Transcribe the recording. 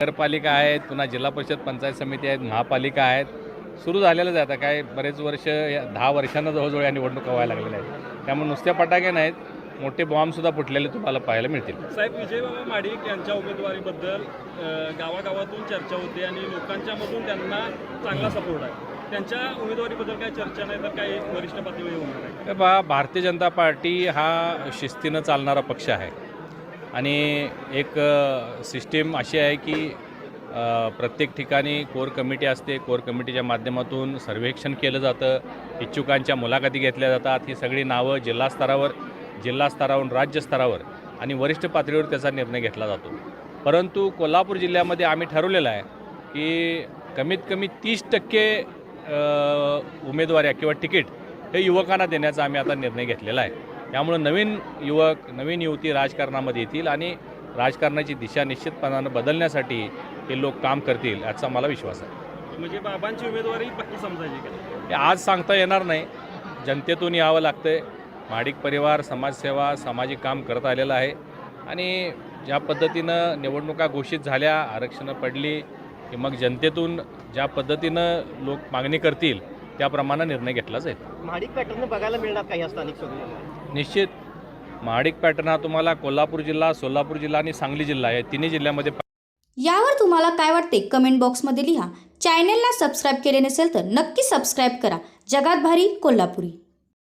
नगरपालिका आहेत पुन्हा जिल्हा परिषद पंचायत समिती आहेत महापालिका आहेत. सुरू झालेलंच आहे आता. काय बरेच वर्ष या दहा वर्षांना जवळजवळ या निवडणुका व्हायला लागलेल्या आहेत. त्यामुळे नुसत्या पटाके नाहीत. मोठे बॉम्बसुद्धा फुटलेले तुम्हाला पाहायला मिळतील. साहेब विजयबाबा माडिक यांच्या उमेदवारीबद्दल गावागावातून चर्चा होते आणि लोकांच्या मधून त्यांना चांगला सपोर्ट आहे. त्यांच्या उमेदवारीबद्दल काही चर्चा नाही तर काही वरिष्ठ पातळीवर होणार आहे पहा भारतीय जनता पार्टी हा शिस्तीनं चालणारा पक्ष आहे. आणि एक सिस्टीम अशी आहे की प्रत्येक ठिकाणी कोर कमिटी असते. कोर कमिटीच्या माध्यमातून सर्वेक्षण केलं जातं. इच्छुकांच्या मुलाखती घेतल्या जातात. ही सगळी नावं जिल्हास्तरावर जिल्हास्तरावरून राज्यस्तरावर राज्य स्तरावर आणि वरिष्ठ पातळीवर त्याचा निर्णय घेतला जातो. परंतु कोल्हापूर जिल्ह्यामध्ये आम्ही ठरवलेलं आहे की कमीत कमी तीस टक्के उमेदवाऱ्या किंवा तिकीट हे युवकांना देण्याचा आम्ही आता निर्णय घेतलेला आहे. त्यामुळं नवीन युवक नवीन युवती राजकारणामध्ये येतील आणि राजकारणाची दिशा निश्चितपणानं बदलण्यासाठी हे लोक काम करतील याचा मला विश्वास आहे. म्हणजे बाबांची उमेदवारी पक्की समजायची हे आज सांगता येणार नाही. जनतेतून यावं लागतंय. महाडिक परिवार समाजसेवा सामाजिक काम करत आलेलं आहे. आणि ज्या पद्धतीनं निवडणुका घोषित झाल्या आरक्षणं पडली की मग जनतेतून ज्या पद्धतीनं लोक मागणी करतील त्याप्रमाणे निर्णय घेतला जाईल. महाडिक पॅटर्न बघायला मिळणार काही स्थानिक स्वरूपात निश्चित. महाडिक पॅटर्न हा तुम्हाला कोल्हापूर जिल्हा सोलापूर जिल्हा आणि सांगली जिल्हा या तिन्ही जिल्ह्यामध्ये यावर तुम्हाला काय वाटते कमेंट बॉक्समध्ये लिहा. चॅनेलला सबस्क्राईब केले नसेल तर नक्की सबस्क्राईब करा. जगात भारी कोल्हापुरी.